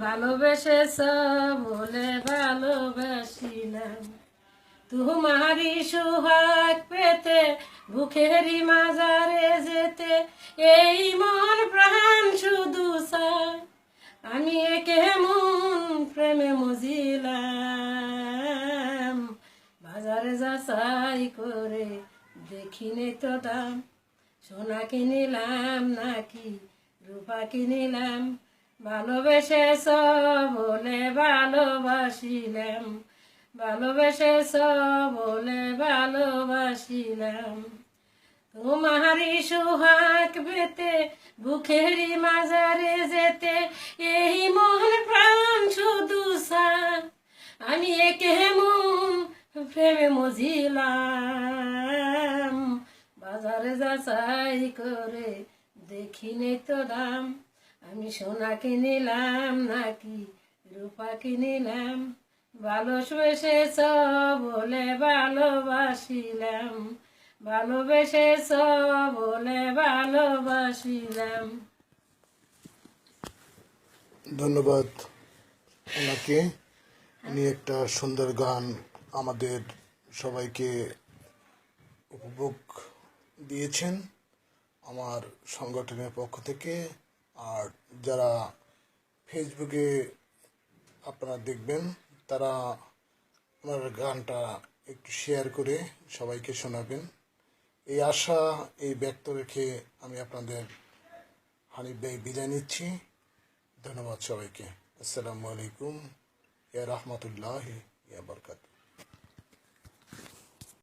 ভালোবেসেছ বলে ভালোবাসিলাম। তোমারি সোহাগ পেতে বুকেরি মাজারে যেতে, এই মন প্রাণ শুধু আমি একে মন প্রেমে মজিলাম, বাজারে যা চাই করে দেখিনি তো দাম। সোনা কিনিলাম নাকি, রূপা কিনিলাম ভালোবেসেছ, বলে ভালোবাসিলাম। ভালোবেসেছ, বলে ভালোবাসিলাম। তোমারি সুহাগ পেতে, বুকেরি মাজারে যেতে, এই মন প্রাণ শুধু আমি একে মন প্রেমে মজিলাম। বাজারে যাচাই করে দেখিনি তো দাম। আমি সোনা কিনিলাম, নাকি রূপা কিনিলাম? ভালোবেসেছ বলে ভালোবাসিলাম। ভালোবেসেছ বলে ভালোবাসিলাম। ধন্যবাদ ওনাকে। উনি একটা সুন্দর গান আমাদের সবাইকে উপভোগ দিয়েছেন আমার সংগঠনের পক্ষ থেকে। আর যারা ফেসবুকে আপনারা দেখবেন, তারা আপনার গানটা একটু শেয়ার করে সবাইকে শোনাবেন। এই আশা, এই ব্যক্ত রেখে আমি আপনাদের হানিফ ভাই বিদায় নিচ্ছি। ধন্যবাদ সবাইকে। আসসালামু আলাইকুম। ইয়া রহমতুল্লাহ ইয়া বরকাত।